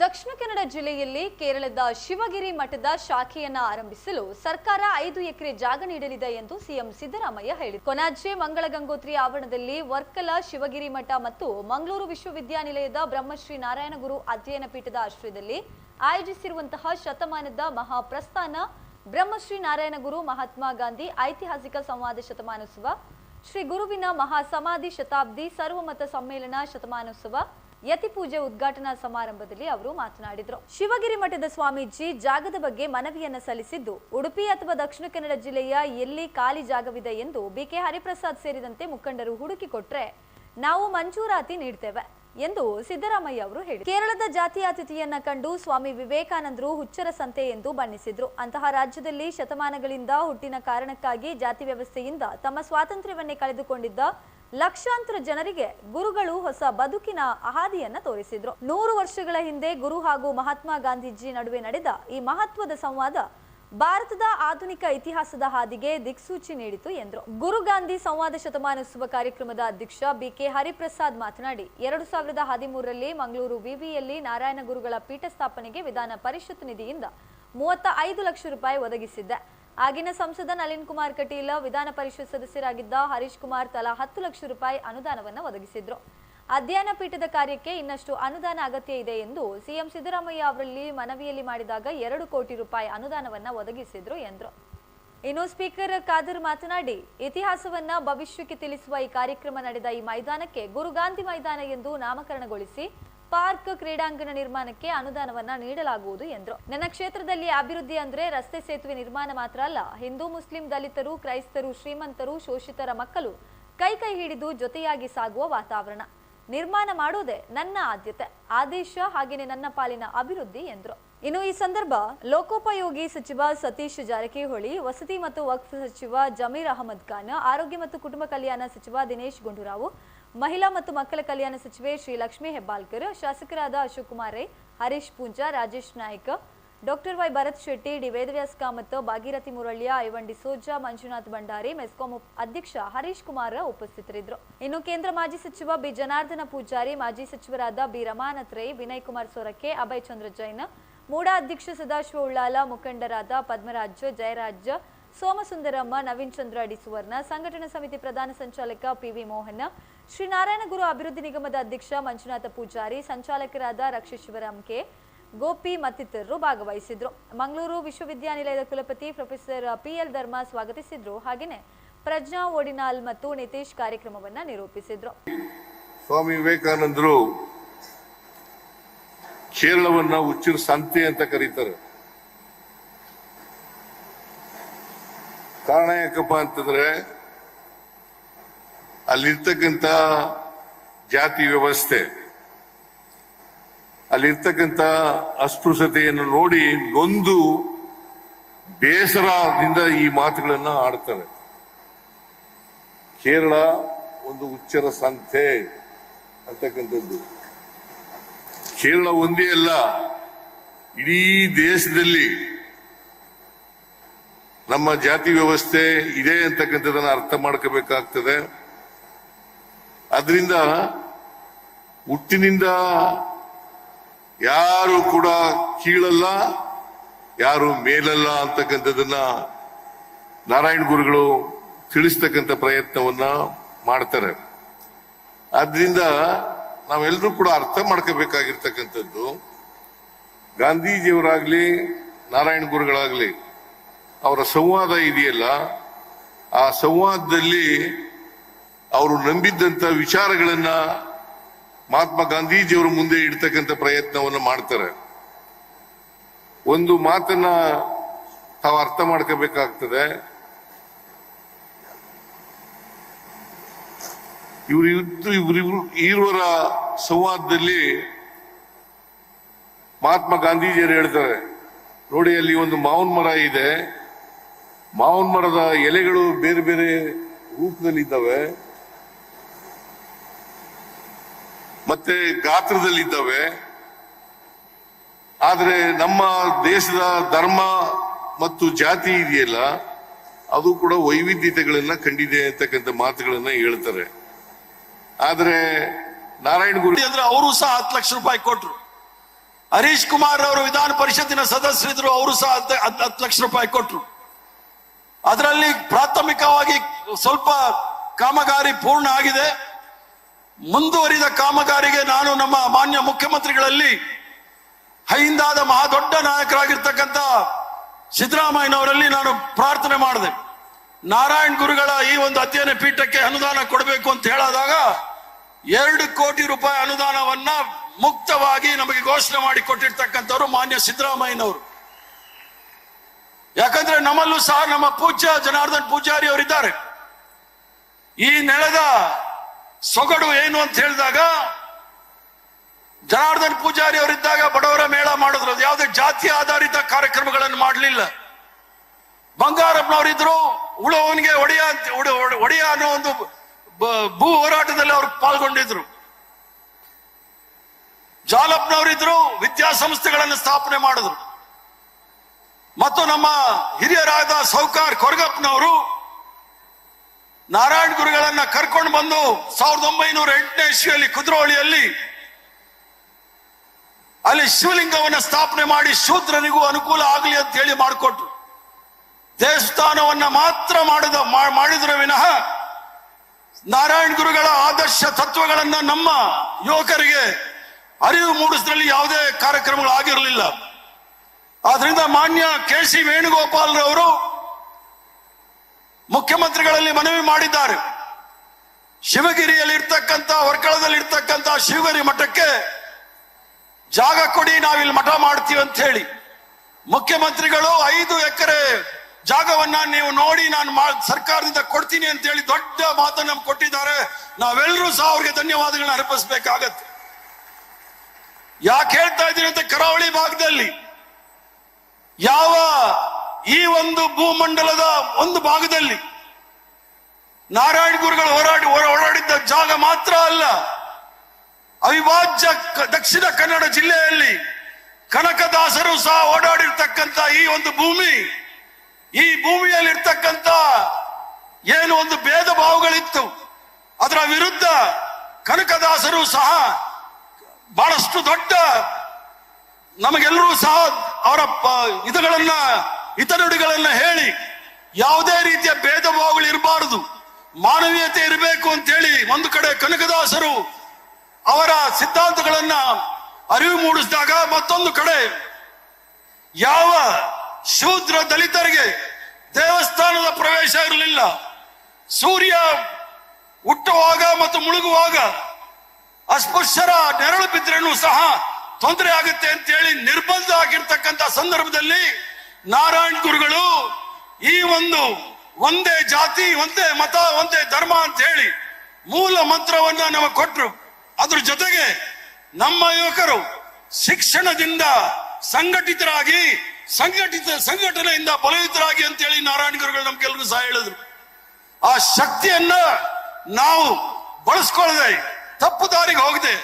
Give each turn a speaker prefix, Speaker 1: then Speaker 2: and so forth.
Speaker 1: ದಕ್ಷಿಣ ಕನ್ನಡ ಜಿಲ್ಲೆಯಲ್ಲಿ ಕೇರಳದ ಶಿವಗಿರಿ ಮಠದ ಶಾಖೆಯನ್ನ ಆರಂಭಿಸಲು ಸರ್ಕಾರ ಐದು ಎಕರೆ ಜಾಗ ನೀಡಲಿದೆ ಎಂದು ಸಿಎಂ ಸಿದ್ದರಾಮಯ್ಯ ಹೇಳಿದರು. ಕೊನಾಜೆ ಮಂಗಳ ಗಂಗೋತ್ರಿ ಆವರಣದಲ್ಲಿ ವರ್ಕಲ ಶಿವಗಿರಿ ಮಠ ಮತ್ತು ಮಂಗಳೂರು ವಿಶ್ವವಿದ್ಯಾನಿಲಯದ ಬ್ರಹ್ಮಶ್ರೀ ನಾರಾಯಣಗುರು ಅಧ್ಯಯನ ಪೀಠದ ಆಶ್ರಯದಲ್ಲಿ ಆಯೋಜಿಸಿರುವಂತಹ ಶತಮಾನದ ಮಹಾಪ್ರಸ್ಥಾನ ಬ್ರಹ್ಮಶ್ರೀ ನಾರಾಯಣಗುರು ಮಹಾತ್ಮ ಗಾಂಧಿ ಐತಿಹಾಸಿಕ ಸಂವಾದ ಶತಮಾನೋತ್ಸವ, ಶ್ರೀ ಗುರುವಿನ ಮಹಾಸಮಾಧಿ ಶತಾಬ್ದಿ ಸರ್ವಮತ ಸಮ್ಮೇಳನ ಶತಮಾನೋತ್ಸವ ಯತಿ ಪೂಜೆ ಉದ್ಘಾಟನಾ ಸಮಾರಂಭದಲ್ಲಿ ಅವರು ಮಾತನಾಡಿದರು. ಶಿವಗಿರಿ ಮಠದ ಸ್ವಾಮೀಜಿ ಜಾಗದ ಬಗ್ಗೆ ಮನವಿಯನ್ನ ಸಲ್ಲಿಸಿದ್ದು, ಉಡುಪಿ ಅಥವಾ ದಕ್ಷಿಣ ಕನ್ನಡ ಜಿಲ್ಲೆಯ ಎಲ್ಲಿ ಖಾಲಿ ಜಾಗವಿದೆ ಎಂದು ಬಿಕೆ ಹರಿಪ್ರಸಾದ್ ಸೇರಿದಂತೆ ಮುಖಂಡರು ಹುಡುಕಿ ಕೊಟ್ರೆ ನಾವು ಮಂಜೂರಾತಿ ನೀಡ್ತೇವೆ ಎಂದು ಸಿದ್ದರಾಮಯ್ಯ ಅವರು ಹೇಳಿ ಕೇರಳದ ಜಾತಿಯಾತಿಥಿಯನ್ನ ಕಂಡು ಸ್ವಾಮಿ ವಿವೇಕಾನಂದರು ಹುಚ್ಚರ ಸಂತೆ ಎಂದು ಬಣ್ಣಿಸಿದ್ರು. ಅಂತಹ ರಾಜ್ಯದಲ್ಲಿ ಶತಮಾನಗಳಿಂದ ಹುಟ್ಟಿನ ಕಾರಣಕ್ಕಾಗಿ ಜಾತಿ ವ್ಯವಸ್ಥೆಯಿಂದ ತಮ್ಮ ಸ್ವಾತಂತ್ರ್ಯವನ್ನೇ ಕಳೆದುಕೊಂಡಿದ್ದ ಲಕ್ಷಾಂತರ ಜನರಿಗೆ ಗುರುಗಳು ಹೊಸ ಬದುಕಿನ ಹಾದಿಯನ್ನ ತೋರಿಸಿದ್ರು. ನೂರು ವರ್ಷಗಳ ಹಿಂದೆ ಗುರು ಹಾಗೂ ಮಹಾತ್ಮ ಗಾಂಧೀಜಿ ನಡುವೆ ನಡೆದ ಈ ಮಹತ್ವದ ಸಂವಾದ ಭಾರತದ ಆಧುನಿಕ ಇತಿಹಾಸದ ಹಾದಿಗೆ ದಿಕ್ಸೂಚಿ ನೀಡಿತು ಎಂದರು. ಗುರು ಗಾಂಧಿ ಸಂವಾದ ಶತಮಾನೋತ್ಸವ ಕಾರ್ಯಕ್ರಮದ ಅಧ್ಯಕ್ಷ ಬಿಕೆ ಹರಿಪ್ರಸಾದ್ ಮಾತನಾಡಿ, ಎರಡು ಸಾವಿರದ ಹದಿಮೂರರಲ್ಲಿ ಮಂಗಳೂರು ವಿವಿಯಲ್ಲಿ ನಾರಾಯಣ ಗುರುಗಳ ಪೀಠ ಸ್ಥಾಪನೆಗೆ ವಿಧಾನ ಪರಿಷತ್ ನಿಧಿಯಿಂದ ಮೂವತ್ತ ಐದು ಲಕ್ಷ ರೂಪಾಯಿ ಒದಗಿಸಿದ್ದೆ. ಆಗಿನ ಸಂಸದ ನಳಿನ್ ಕುಮಾರ್ ಕಟೀಲ್, ವಿಧಾನ ಪರಿಷತ್ ಸದಸ್ಯರಾಗಿದ್ದ ಹರೀಶ್ ಕುಮಾರ್ ತಲಾ ಹತ್ತು ಲಕ್ಷ ರೂಪಾಯಿ ಅನುದಾನವನ್ನು ಒದಗಿಸಿದ್ರು. ಅಧ್ಯಯನ ಪೀಠದ ಕಾರ್ಯಕ್ಕೆ ಇನ್ನಷ್ಟು ಅನುದಾನ ಅಗತ್ಯ ಇದೆ ಎಂದು ಸಿಎಂ ಸಿದ್ದರಾಮಯ್ಯ ಅವರಲ್ಲಿ ಮನವಿಯಲ್ಲಿ ಮಾಡಿದಾಗ ಎರಡು ಕೋಟಿ ರೂಪಾಯಿ ಅನುದಾನವನ್ನು ಒದಗಿಸಿದ್ರು ಎಂದರು. ಇನ್ನು ಸ್ಪೀಕರ್ ಖಾದರ್ ಮಾತನಾಡಿ, ಇತಿಹಾಸವನ್ನ ಭವಿಷ್ಯಕ್ಕೆ ತಿಳಿಸುವ ಈ ಕಾರ್ಯಕ್ರಮ ನಡೆದ ಈ ಮೈದಾನಕ್ಕೆ ಗುರುಗಾಂಧಿ ಮೈದಾನ ಎಂದು ನಾಮಕರಣಗೊಳಿಸಿ ಪಾರ್ಕ್ ಕ್ರೀಡಾಂಗಣ ನಿರ್ಮಾಣಕ್ಕೆ ಅನುದಾನವನ್ನ ನೀಡಲಾಗುವುದು ಎಂದರು. ನನ್ನ ಕ್ಷೇತ್ರದಲ್ಲಿ ಅಭಿವೃದ್ಧಿ ಅಂದ್ರೆ ರಸ್ತೆ ಸೇತುವೆ ನಿರ್ಮಾಣ ಮಾತ್ರ ಅಲ್ಲ, ಹಿಂದೂ ಮುಸ್ಲಿಂ ದಲಿತರು, ಕ್ರೈಸ್ತರು, ಶ್ರೀಮಂತರು, ಶೋಷಿತರ ಮಕ್ಕಳು ಕೈ ಕೈ ಹಿಡಿದು ಜೊತೆಯಾಗಿ ಸಾಗುವ ವಾತಾವರಣ. ನಿರ್ಮಾಣ ಮಾಡುವುದೇ ನನ್ನ ಆದ್ಯತೆ, ಆದೇಶ ಹಾಗೇನೆ ನನ್ನ ಪಾಲಿನ ಅಭಿವೃದ್ಧಿ ಎಂದರು. ಇನ್ನು ಈ ಸಂದರ್ಭ ಲೋಕೋಪಯೋಗಿ ಸಚಿವ ಸತೀಶ್ ಜಾರಕಿಹೊಳಿ, ವಸತಿ ಮತ್ತು ವಕ್ಫ್ ಸಚಿವ ಜಮೀರ್ ಅಹಮದ್ ಖಾನ್, ಆರೋಗ್ಯ ಮತ್ತು ಕುಟುಂಬ ಕಲ್ಯಾಣ ಸಚಿವ ದಿನೇಶ್ ಗುಂಡೂರಾವ್ ಮಹಿಳಾ ಮತ್ತು ಮಕ್ಕಳ ಕಲ್ಯಾಣ ಸಚಿವೆ ಶ್ರೀ ಲಕ್ಷ್ಮೀ ಹೆಬ್ಬಾಳ್ಕರ್, ಶಾಸಕರಾದ Ashok Kumar Rai, Harish Poonja, Rajesh Naik, doctor Y Bharath Shetty, D Vedavyas Kamath, Bhagirathi Murulya, Ivan D'Souza Manjunath Bhandari, MESCOM ಅಧ್ಯಕ್ಷ ಹರೀಶ್ ಕುಮಾರ್ ಉಪಸ್ಥಿತರಿದ್ದರು. ಇನ್ನು ಕೇಂದ್ರ ಮಾಜಿ ಸಚಿವ ಬಿ ಜನಾರ್ದನ ಪೂಜಾರಿ, ಮಾಜಿ ಸಚಿವರಾದ ಬಿ ರಮಾನಾಥ್ ರೈ, ವಿನಯ್ ಕುಮಾರ್ ಸೊರಕೆ, ಅಭಯ್ ಚಂದ್ರ ಜೈನ್, ಮೂಡಾ ಅಧ್ಯಕ್ಷ ಸದಾಶಿವ ಉಳ್ಳಾಲ, ಮುಖಂಡರಾದ ಪದ್ಮರಾಜ್, ಜಯರಾಜ್ ಸೋಮಸುಂದರಮ್ಮ, ನವೀನ್ ಚಂದ್ರ, ಡಿ ಸುವರ್ಣ, ಸಂಘಟನಾ ಸಮಿತಿ ಪ್ರಧಾನ ಸಂಚಾಲಕ ಪಿವಿ ಮೋಹನ್ ಶ್ರೀನಾರಾಯಣ ಗುರು ಅಭಿವೃದ್ಧಿ ನಿಗಮದ ಅಧ್ಯಕ್ಷ ಮಂಜುನಾಥ ಪೂಜಾರಿ, ಸಂಚಾಲಕರಾದ ರಕ್ಷ ಶಿವರಾಮ್ ಕೆ ಗೋಪಿ ಮತ್ತಿತರರು ಭಾಗವಹಿಸಿದ್ರು. ಮಂಗಳೂರು ವಿಶ್ವವಿದ್ಯಾನಿಲಯದ ಕುಲಪತಿ ಪ್ರೊಫೆಸರ್ ಪಿಎಲ್ ಧರ್ಮ ಸ್ವಾಗತಿಸಿದ್ರು. ಹಾಗೆಯೇ ಪ್ರಜ್ಞಾ ಓಡಿನಾಲ್ ಮತ್ತು ನಿತೇಶ್ ಕಾರ್ಯಕ್ರಮವನ್ನ ನಿರೂಪಿಸಿದ್ರು.
Speaker 2: ಸ್ವಾಮಿ ವಿವೇಕಾನಂದರು ಕೇರಳವನ್ನ ಹುಚ್ಚಿನ ಸಂತೆ ಅಂತ ಕರೀತಾರೆ. ಕಾರಣ ಯಾಕಪ್ಪ ಅಂತಂದ್ರೆ ಅಲ್ಲಿರ್ತಕ್ಕಂಥ ಜಾತಿ ವ್ಯವಸ್ಥೆ, ಅಲ್ಲಿರ್ತಕ್ಕಂಥ ಅಸ್ಪೃಶ್ಯತೆಯನ್ನು ನೋಡಿ ನೊಂದು ಬೇಸರದಿಂದ ಈ ಮಾತುಗಳನ್ನ ಆಡ್ತಾರೆ. ಕೇರಳ ಒಂದು ಉಚ್ಚರ ಸಂತೆ ಅಂತಕ್ಕಂಥದ್ದು. ಕೇರಳ ಒಂದೇ ಅಲ್ಲ, ಇಡೀ ದೇಶದಲ್ಲಿ ನಮ್ಮ ಜಾತಿ ವ್ಯವಸ್ಥೆ ಇದೆ ಅಂತಕ್ಕಂಥದ್ದನ್ನ ಅರ್ಥ ಮಾಡ್ಕೋಬೇಕಾಗ್ತದೆ. ಅದರಿಂದ ಹುಟ್ಟಿನಿಂದ ಯಾರು ಕೂಡ ಕೀಳಲ್ಲ, ಯಾರು ಮೇಲಲ್ಲ ಅಂತಕ್ಕಂಥದ್ದನ್ನ ನಾರಾಯಣ ಗುರುಗಳು ತಿಳಿಸ್ತಕ್ಕಂಥ ಪ್ರಯತ್ನವನ್ನ ಮಾಡ್ತಾರೆ. ಆದ್ರಿಂದ ನಾವೆಲ್ಲರೂ ಕೂಡ ಅರ್ಥ ಮಾಡ್ಕೋಬೇಕಾಗಿರ್ತಕ್ಕಂಥದ್ದು. ಗಾಂಧೀಜಿಯವರಾಗ್ಲಿ, ನಾರಾಯಣ ಗುರುಗಳಾಗ್ಲಿ ಅವರ ಸಂವಾದ ಇದೆಯಲ್ಲ, ಆ ಸಂವಾದದಲ್ಲಿ ಅವರು ನಂಬಿದ್ದಂತ ವಿಚಾರಗಳನ್ನ ಮಹಾತ್ಮ ಗಾಂಧೀಜಿಯವರ ಮುಂದೆ ಇಡ್ತಕ್ಕಂಥ ಪ್ರಯತ್ನವನ್ನು ಮಾಡ್ತಾರೆ. ಒಂದು ಮಾತನ್ನ ತಾವು ಅರ್ಥ ಮಾಡ್ಕೋಬೇಕಾಗ್ತದೆ. ಇವರು ಇವರಿಬ್ರು ಇರುವರ ಸಂವಾದದಲ್ಲಿ ಮಹಾತ್ಮ ಗಾಂಧೀಜಿಯವರು ಹೇಳ್ತಾರೆ, ನೋಡಿ ಅಲ್ಲಿ ಒಂದು ಮಾವನ್ ಮರ ಇದೆ. ಮಾವಿನ ಮರದ ಎಲೆಗಳು ಬೇರೆ ಬೇರೆ ರೂಪದಲ್ಲಿ ಇದ್ದಾವೆ ಮತ್ತೆ ಗಾತ್ರದಲ್ಲಿ ಇದ್ದಾವೆ ಆದ್ರೆ ನಮ್ಮ ದೇಶದ ಧರ್ಮ ಮತ್ತು ಜಾತಿ ಇದೆಯಲ್ಲ, ಅದು ಕೂಡ ವೈವಿಧ್ಯತೆಗಳನ್ನ ಕಂಡಿದೆ ಅಂತಕ್ಕಂಥ ಮಾತುಗಳನ್ನ ಹೇಳ್ತಾರೆ. ಆದರೆ ನಾರಾಯಣ ಗುರು
Speaker 3: ಅಂದ್ರೆ ಅವರು ಸಹ ಹತ್ತು ಲಕ್ಷ ರೂಪಾಯಿ ಕೊಟ್ರು. ಹರೀಶ್ ಕುಮಾರ್ ಅವರು ವಿಧಾನ ಪರಿಷತ್ತಿನ ಸದಸ್ಯರಿದ್ರು, ಅವರು ಸಹ ಹತ್ತು- ಲಕ್ಷ ರೂಪಾಯಿ ಕೊಟ್ರು. ಅದರಲ್ಲಿ ಪ್ರಾಥಮಿಕವಾಗಿ ಸ್ವಲ್ಪ ಕಾಮಗಾರಿ ಪೂರ್ಣ ಆಗಿದೆ. ಮುಂದುವರಿದ ಕಾಮಗಾರಿಗೆ ನಾನು ನಮ್ಮ ಮಾನ್ಯ ಮುಖ್ಯಮಂತ್ರಿಗಳಲ್ಲಿ ಹೈಂದಾದ ಮಹಾದೊಡ್ಡ ನಾಯಕರಾಗಿರ್ತಕ್ಕಂಥ ಸಿದ್ದರಾಮಯ್ಯನವರಲ್ಲಿ ನಾನು ಪ್ರಾರ್ಥನೆ ಮಾಡಿದೆ. ನಾರಾಯಣ್ ಗುರುಗಳ ಈ ಒಂದು ಅಧ್ಯಯನ ಪೀಠಕ್ಕೆ ಅನುದಾನ ಕೊಡಬೇಕು ಅಂತ ಹೇಳಾದಾಗ ಎರಡು ಕೋಟಿ ರೂಪಾಯಿ ಅನುದಾನವನ್ನ ಮುಕ್ತವಾಗಿ ನಮಗೆ ಘೋಷಣೆ ಮಾಡಿ ಕೊಟ್ಟಿರ್ತಕ್ಕಂಥವ್ರು ಮಾನ್ಯ ಸಿದ್ದರಾಮಯ್ಯನವರು. ಯಾಕಂದ್ರೆ ನಮ್ಮಲ್ಲೂ ಸಹ ನಮ್ಮ ಪೂಜ್ಯ ಜನಾರ್ದನ್ ಪೂಜಾರಿ ಅವರಿದ್ದಾರೆ. ಈ ನೆಲದ ಸೊಗಡು ಏನು ಅಂತ ಹೇಳಿದಾಗ ಜನಾರ್ದನ್ ಪೂಜಾರಿ ಅವರಿದ್ದಾಗ ಬಡವರ ಮೇಳ ಮಾಡಿದ್ರು. ಅದು ಯಾವುದೇ ಜಾತಿ ಆಧಾರಿತ ಕಾರ್ಯಕ್ರಮಗಳನ್ನು ಮಾಡಲಿಲ್ಲ. ಬಂಗಾರಪ್ಪನವರಿದ್ರು ಉಳುವವನಿಗೆ ಒಡೆಯ ಒಡೆಯ ಅನ್ನೋ ಒಂದು ಭೂ ಹೋರಾಟದಲ್ಲಿ ಅವರು ಪಾಲ್ಗೊಂಡಿದ್ರು. ಜಾಲಪ್ಪನವರಿದ್ರು ವಿದ್ಯಾಸಂಸ್ಥೆಗಳನ್ನು ಸ್ಥಾಪನೆ ಮಾಡಿದ್ರು. ಮತ್ತು ನಮ್ಮ ಹಿರಿಯರಾದ ಸೌಕಾರ್ ಕೊರಗಪ್ಪನವರು ನಾರಾಯಣ ಗುರುಗಳನ್ನ ಕರ್ಕೊಂಡು ಬಂದು ಸಾವಿರದ ಒಂಬೈನೂರ ಎಂಟನೇ ಇಸ್ವಿಯಲ್ಲಿ ಕುದ್ರೋಳಿಯಲ್ಲಿ ಅಲ್ಲಿ ಶಿವಲಿಂಗವನ್ನು ಸ್ಥಾಪನೆ ಮಾಡಿ ಶೂದ್ರನಿಗೂ ಅನುಕೂಲ ಆಗಲಿ ಅಂತ ಹೇಳಿ ಮಾಡಿಕೊಟ್ರು. ದೇವಸ್ಥಾನವನ್ನ ಮಾತ್ರ ಮಾಡಿದ ಮಾಡಿದ್ರ ವಿನಃ ನಾರಾಯಣ ಗುರುಗಳ ಆದರ್ಶ ತತ್ವಗಳನ್ನ ನಮ್ಮ ಯುವಕರಿಗೆ ಅರಿವು ಮೂಡಿಸಿದ್ರಲ್ಲಿ ಯಾವುದೇ ಕಾರ್ಯಕ್ರಮಗಳು ಆಗಿರಲಿಲ್ಲ ಆದ್ರಿಂದ ಮಾನ್ಯ ಕೆ ಸಿ ವೇಣುಗೋಪಾಲ್ ರವರು ಮುಖ್ಯಮಂತ್ರಿಗಳಲ್ಲಿ ಮನವಿ ಮಾಡಿದ್ದಾರೆ. ಶಿವಗಿರಿಯಲ್ಲಿ ಇರ್ತಕ್ಕಂಥ ವರ್ಕಳದಲ್ಲಿ ಇರ್ತಕ್ಕಂಥ ಶಿವಗಿರಿ ಮಠಕ್ಕೆ ಜಾಗ ಕೊಡಿ, ನಾವಿಲ್ಲಿ ಮಠ ಮಾಡ್ತೀವಿ ಅಂತ ಹೇಳಿ. ಮುಖ್ಯಮಂತ್ರಿಗಳು ಐದು ಎಕರೆ ಜಾಗವನ್ನ ನೀವು ನೋಡಿ ನಾನು ಸರ್ಕಾರದಿಂದ ಕೊಡ್ತೀನಿ ಅಂತ ಹೇಳಿ ದೊಡ್ಡ ಮಾತನ್ನು ಕೊಟ್ಟಿದ್ದಾರೆ. ನಾವೆಲ್ಲರೂ ಸಹ ಅವ್ರಿಗೆ ಧನ್ಯವಾದಗಳನ್ನ ಅರ್ಪಿಸ್ಬೇಕಾಗತ್ತೆ. ಯಾಕೆ ಹೇಳ್ತಾ ಇದ್ದೀನಿ ಅಂತ ಕರಾವಳಿ ಭಾಗದಲ್ಲಿ ಯಾವ ಈ ಒಂದು ಭೂಮಂಡಲದ ಒಂದು ಭಾಗದಲ್ಲಿ ನಾರಾಯಣ ಗುರುಗಳು ಹೋರಾಡಿ ಹೋರಾ- ಓಡಾಡಿದ್ದ ಜಾಗ ಮಾತ್ರ ಅಲ್ಲ, ಅವಿಭಾಜ್ಯ ದಕ್ಷಿಣ ಕನ್ನಡ ಜಿಲ್ಲೆಯಲ್ಲಿ ಕನಕದಾಸರು ಸಹ ಓಡಾಡಿರ್ತಕ್ಕಂಥ ಈ ಒಂದು ಭೂಮಿ, ಈ ಭೂಮಿಯಲ್ಲಿ ಇರ್ತಕ್ಕಂಥ ಏನು ಒಂದು ಭೇದ ಭಾವಗಳಿತ್ತು, ಅದರ ವಿರುದ್ಧ ಕನಕದಾಸರು ಸಹ ಬಹಳಷ್ಟು ದೊಡ್ಡ ನಮಗೆಲ್ಲರೂ ಸಹ ಅವರ ಇದುಗಳನ್ನ ಹಿತನುಡಿಗಳನ್ನ ಹೇಳಿ, ಯಾವುದೇ ರೀತಿಯ ಭೇದ ಭಾವಗಳು ಇರಬಾರದು. ಮಾನವೀಯತೆ ಇರಬೇಕು ಅಂತ ಹೇಳಿ ಒಂದು ಕಡೆ ಕನಕದಾಸರು ಅವರ ಸಿದ್ಧಾಂತಗಳನ್ನ ಅರಿವು ಮೂಡಿಸಿದಾಗ ಮತ್ತೊಂದು ಕಡೆ ಯಾವ ಶೂದ್ರ ದಲಿತರಿಗೆ ದೇವಸ್ಥಾನದ ಪ್ರವೇಶ ಇರಲಿಲ್ಲ. ಸೂರ್ಯ ಹುಟ್ಟುವಾಗ ಮತ್ತು ಮುಳುಗುವಾಗ ಅಸ್ಪೃಶ್ಯರ ನೆರಳು ಬಿದ್ರೇನು ಸಹ ತೊಂದರೆ ಆಗುತ್ತೆ ಅಂತ ಹೇಳಿ ನಿರ್ಬಂಧ ಆಗಿರ್ತಕ್ಕಂಥ ಸಂದರ್ಭದಲ್ಲಿ ನಾರಾಯಣ್ ಗುರುಗಳು ಈ ಒಂದು ಒಂದೇ ಜಾತಿ, ಒಂದೇ ಮತ, ಒಂದೇ ಧರ್ಮ ಅಂತ ಹೇಳಿ ಮೂಲ ಮಂತ್ರವನ್ನ ನಮಗೆ ಕೊಟ್ಟರು ಅದ್ರ ಜೊತೆಗೆ ನಮ್ಮ ಯುವಕರು ಶಿಕ್ಷಣದಿಂದ ಸಂಘಟಿತರಾಗಿ, ಸಂಘಟಿತ, ಸಂಘಟನೆಯಿಂದ ಬಲಯುತರಾಗಿ ಅಂತ ಹೇಳಿ ನಾರಾಯಣ ಗುರುಗಳು ನಮ್ಗೆಲ್ರಿಗೂ ಸಹ ಹೇಳಿದ್ರು. ಆ ಶಕ್ತಿಯನ್ನ ನಾವು ಬಳಸ್ಕೊಳ್ಳದೆ ತಪ್ಪು ದಾರಿಗೆ ಹೋಗದೆ